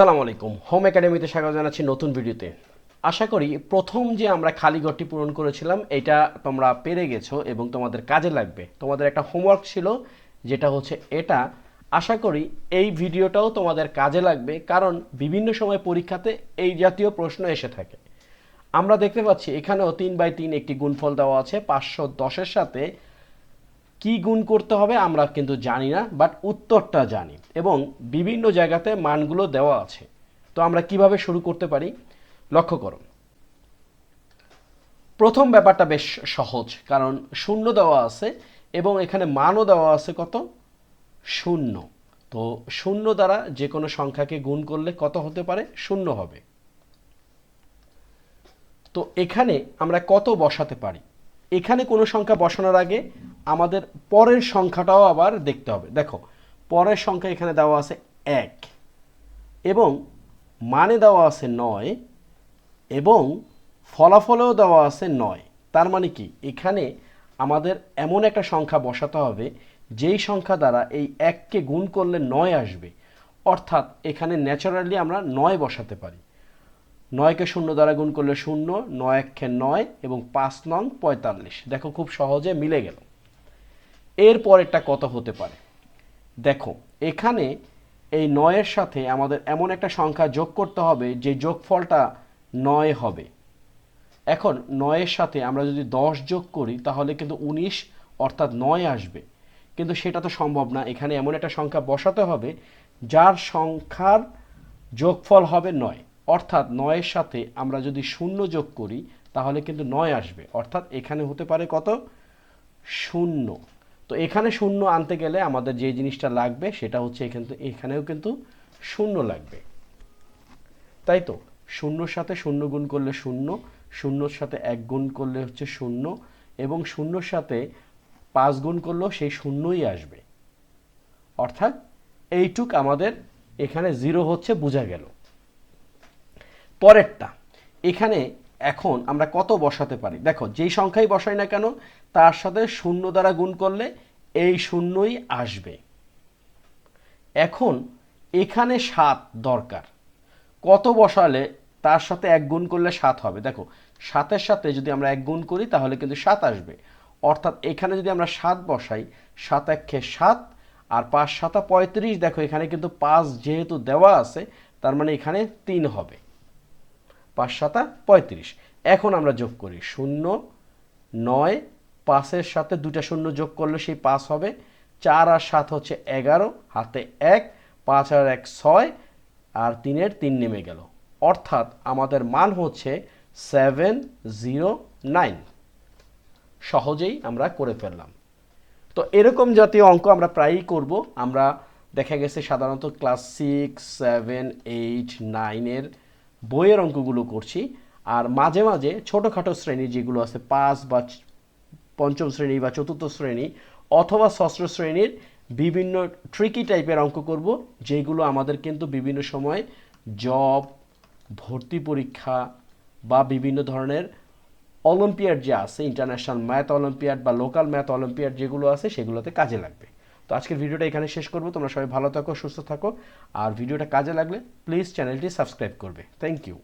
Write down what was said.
আসসালামু আলাইকুম। হোম একাডেমিতে স্বাগত জানাচ্ছি নতুন ভিডিওতে। আশা করি প্রথম যে আমরা খালি ঘরটি পূরণ করেছিলাম, এটা তোমরা পেরে গেছো এবং তোমাদের কাজে লাগবে। তোমাদের একটা হোমওয়ার্ক ছিল, যেটা হচ্ছে এটা। আশা করি এই ভিডিওটাও তোমাদের কাজে লাগবে, কারণ বিভিন্ন সময় পরীক্ষাতে এই জাতীয় প্রশ্ন এসে থাকে। আমরা দেখতে পাচ্ছি এখানেও তিন বাই তিন একটি গুণফল দেওয়া আছে, পাঁচশো দশের সাথে কি গুণ করতে হবে আমরা কিন্তু জানি না বাট উত্তরটা জানি। এবং বিভিন্ন জায়গাতে মানগুলো দেওয়া আছে। তো আমরা কীভাবে শুরু করতে পারি? লক্ষ্য করো প্রথম ব্যাপারটা বেশ সহজ, কারণ শূন্য দেওয়া আছে এবং এখানে মানও দেওয়া আছে কত? শূন্য। তো শূন্য দ্বারা যে কোনো সংখ্যাকে গুণ করলে কত হতে পারে? শূন্য হবে। তো এখানে আমরা কত বসাতে পারি? এখানে কোনো সংখ্যা বসানোর আগে আমাদের পরের সংখ্যাটাও আবার দেখতে হবে। দেখো, পরের সংখ্যা এখানে দেওয়া আছে এক এবং মানে দেওয়া আছে নয় এবং ফলাফলেও দেওয়া আছে নয়। তার মানে কি? এখানে আমাদের এমন একটা সংখ্যা বসাতে হবে, যেই সংখ্যা দ্বারা এই এককে গুণ করলে নয় আসবে। অর্থাৎ এখানে ন্যাচারালি আমরা নয় বসাতে পারি। নয়কে শূন্য দ্বারা গুণ করলে শূন্য নয় একে নয় এবং পাঁচ নং পঁয়তাল্লিশ। দেখো, খুব সহজে মিলে গেল। এর পরেরটা কত হতে পারে? দেখো, এখানে এই নয়ের সাথে আমাদের এমন একটা সংখ্যা যোগ করতে হবে যে যোগফলটা নয় হবে। এখন নয়ের সাথে আমরা যদি দশ যোগ করি, তাহলে কিন্তু উনিশ অর্থাৎ নয় আসবে। কিন্তু সেটা তো সম্ভব না, এখানে এমন একটা সংখ্যা বসাতে হবে যার সংখ্যার যোগফল হবে নয়। অর্থাৎ নয়ের সাথে আমরা যদি শূন্য যোগ করি, তাহলে কিন্তু নয় আসবে। অর্থাৎ এখানে হতে পারে কত? শূন্য। তো এখানে শূন্য আনতে গেলে আমাদের যে জিনিসটা লাগবে সেটা হচ্ছে এখান এখানেও কিন্তু শূন্য লাগবে। তাই তো? শূন্যর সাথে শূন্য গুণ করলে শূন্য, শূন্যর সাথে এক গুণ করলে হচ্ছে শূন্য, এবং শূন্যর সাথে পাঁচ গুণ করলেও সেই শূন্যই আসবে। অর্থাৎ এইটুক আমাদের এখানে জিরো হচ্ছে, বোঝা গেল। পরেরটা, এখানে এখন আমরা কত বসাতে পারি? দেখো, যেই সংখ্যাই বসাই না কেন, তার সাথে শূন্য দ্বারা গুণ করলে এই শূন্যই আসবে। এখন এখানে সাত দরকার। কত বসালে তার সাথে এক গুণ করলে সাত হবে? দেখো, সাতের সাথে যদি আমরা এক গুণ করি, তাহলে কিন্তু সাত আসবে। অর্থাৎ এখানে যদি আমরা সাত বসাই, সাত একে সাত, আর পাঁচ সাতা পঁয়ত্রিশ, দেখো এখানে কিন্তু পাঁচ যেহেতু দেওয়া আছে, তার মানে এখানে তিন হবে। পাঁচ সাতা পঁয়ত্রিশ। এখন আমরা যোগ করি শূন্য, নয়, পাঁচের সাথে দুটা শূন্য যোগ করলে সেই পাঁচ হবে। চার আর সাত হচ্ছে এগারো, হাতে এক, পাঁচ আর এক ছয়, আর তিনের তিন নেমে গেল। অর্থাৎ আমাদের মান হচ্ছে সেভেন জিরো নাইন। সহজেই আমরা করে ফেললাম। তো এরকম জাতীয় অঙ্ক আমরা প্রায়ই করব। আমরা দেখা গেছে সাধারণত ক্লাস সিক্স, সেভেন, এইট, নাইনের বইয়ের অঙ্কগুলো করছি, আর মাঝে মাঝে ছোটোখাটো শ্রেণি যেগুলো আছে, পাঁচ বা পঞ্চম শ্রেণি বা চতুর্থ শ্রেণি অথবা ষষ্ঠ শ্রেণির বিভিন্ন ট্রিকি টাইপের অঙ্ক করব, যেগুলো আমাদের কিন্তু বিভিন্ন সময় জব ভর্তি পরীক্ষা বা বিভিন্ন ধরনের অলিম্পিয়াড যে আছে ইন্টারন্যাশনাল ম্যাথ অলিম্পিয়াড বা লোকাল ম্যাথ অলিম্পিয়াড যেগুলো আছে, সেগুলোতে কাজে লাগবে। তো আজকের ভিডিওটা এখানে শেষ করব। তোমরা সবাই ভালো থাকো, সুস্থ থাকো। আর ভিডিওটা কাজে লাগলে প্লিজ চ্যানেলটি সাবস্ক্রাইব করবে। Thank you